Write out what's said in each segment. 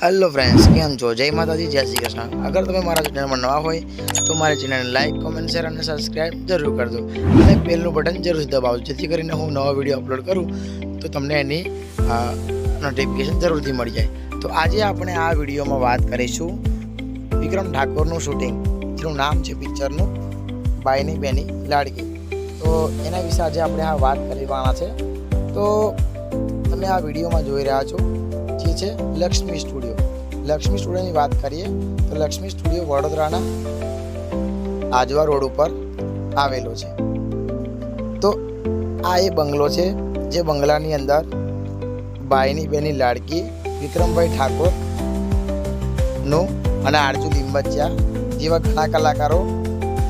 Hello friends કેમ છો? જય માતાજી, જય શ્રી કૃષ્ણ. અગર તમે મારા ચેનલમાં નવા હોય, તો મારી ચેનલને લાઇક કોમેન્ટ શેર અને સબસ્ક્રાઈબ જરૂર કરજો. અને બેલનું બટન જરૂરથી દબાવજો, જેથી કરીને હું નવો વીડિયો અપલોડ કરું, તો તમને એની નોટિફિકેશન જરૂરથી મળી જાય. તો આજે આપણે આ વિડીયોમાં વાત કરીશું વિક્રમ ઠાકોરનું શૂટિંગ જેનું નામ છે પિક્ચરનું, બાયની બેની લાડકી. તો એના વિશે આજે આપણે આ વાત કરવાના છે. તો તમે આ વિડીયોમાં જોઈ રહ્યા છો. છે લક્ષ્મી સ્ટુડિયો. લક્ષ્મી સ્ટુડિયોની વાત કરીએ, તો લક્ષ્મી સ્ટુડિયો વડોદરાના આજવા રોડ ઉપર આવેલો છે. તો આ એ બંગલો છે, જે બંગલાની અંદર બાઈની બેની લાડકી વિક્રમભાઈ ઠાકોરનું અને આરજુ લિંબચિયા જેવા ઘણા કલાકારો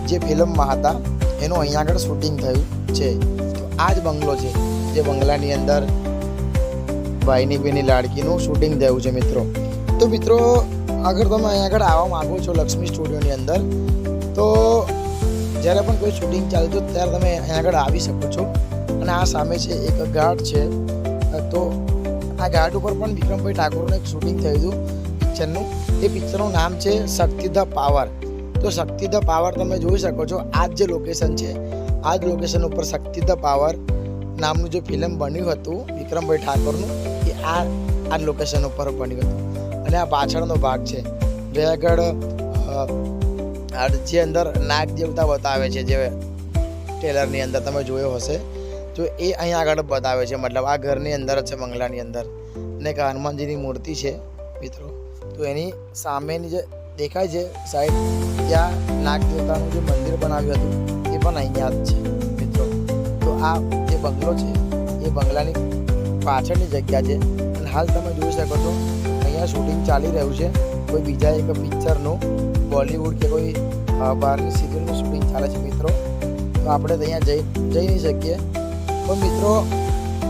જે ફિલ્મમાં હતા, એનું અહીંયા આગળ શૂટિંગ થયું છે. તો આ જ બંગલો છે, જે બંગલાની અંદર ભાઈની બેની લાડકીનું શૂટિંગ થયું છે મિત્રો. તો મિત્રો અગર તમે અહીંયા આગળ આવવા માંગો છો લક્ષ્મી સ્ટુડિયોની અંદર, તો જ્યારે પણ કોઈ શૂટિંગ ચાલતું ત્યારે તમે અહીંયા આગળ આવી શકો છો. અને આ સામે છે એક ઘાટ છે. તો આ ઘાટ ઉપર પણ વિક્રમભાઈ ઠાકોરનું એક શૂટિંગ થયું હતું પિક્ચરનું એ પિક્ચરનું નામ છે શક્તિ ધ પાવર. તો શક્તિ ધ પાવર તમે જોઈ શકો છો, આ જ જે લોકેશન છે. આ જ લોકેશન ઉપર શક્તિ ધ પાવર નામનું જે ફિલ્મ બન્યું હતું વિક્રમભાઈ ઠાકોરનું, એ આ આ લોકેશન ઉપર બન્યું હતું. અને આ પાછળનો ભાગ છે. જે આગળ જે અંદર નાગ દેવતા બતાવે છે, જે ટેલરની અંદર તમે જોયો હશે. તો એ અહીંયા આગળ બતાવે છે, મતલબ આ ઘરની અંદર જ છે, બંગલાની અંદર. અને એક હનુમાનજીની મૂર્તિ છે, મિત્રો. તો એની સામેની જે દેખાય છે, સાઈડ ત્યાં નાગ દેવતાનું જે મંદિર બનાવ્યું હતું, એ પણ અહીંયા જ છે, મિત્રો. તો આ બંગલો છે, એ બંગલાની પાછળની જગ્યા છે. અને હાલ તમે જોઈ શકો છો, અહીંયા શૂટિંગ ચાલી રહ્યું છે. કોઈ બીજા એક પિક્ચરનું બોલિવૂડ કે કોઈ બહારની સિરિયલનું શૂટિંગ ચાલે છે મિત્રો. તો આપણે ત્યાં જઈ જઈ નહીં શકીએ. પણ મિત્રો,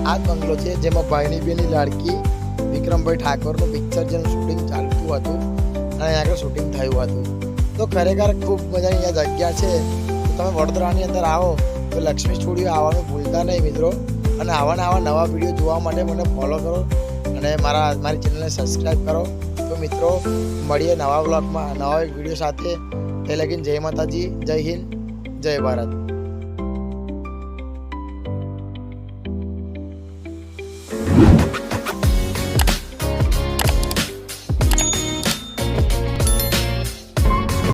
આ જ બંગલો છે, જેમાં ભાઈની બેની લાડકી વિક્રમભાઈ ઠાકોરનું પિક્ચર જેનું શૂટિંગ ચાલતું હતું અને અહીંયા આગળ શૂટિંગ થયું હતું. તો ખરેખર ખૂબ મજાની અહીંયા જગ્યા છે. તમે વડોદરાની અંદર આવો. તો લક્ષ્મી સ્ટુડિયો આવવાનું ભૂલતા નહીં મિત્રો. અને આવા આવા નવા વીડિયો જોવા માટે મને ફોલો કરો અને મારા મારી ચેનલને સબસ્ક્રાઈબ કરો. તો મિત્રો, મળીએ નવા બ્લોગમાં નવા વીડિયો સાથે. તે લગીન જય માતાજી, જય હિન્દ, જય ભારત.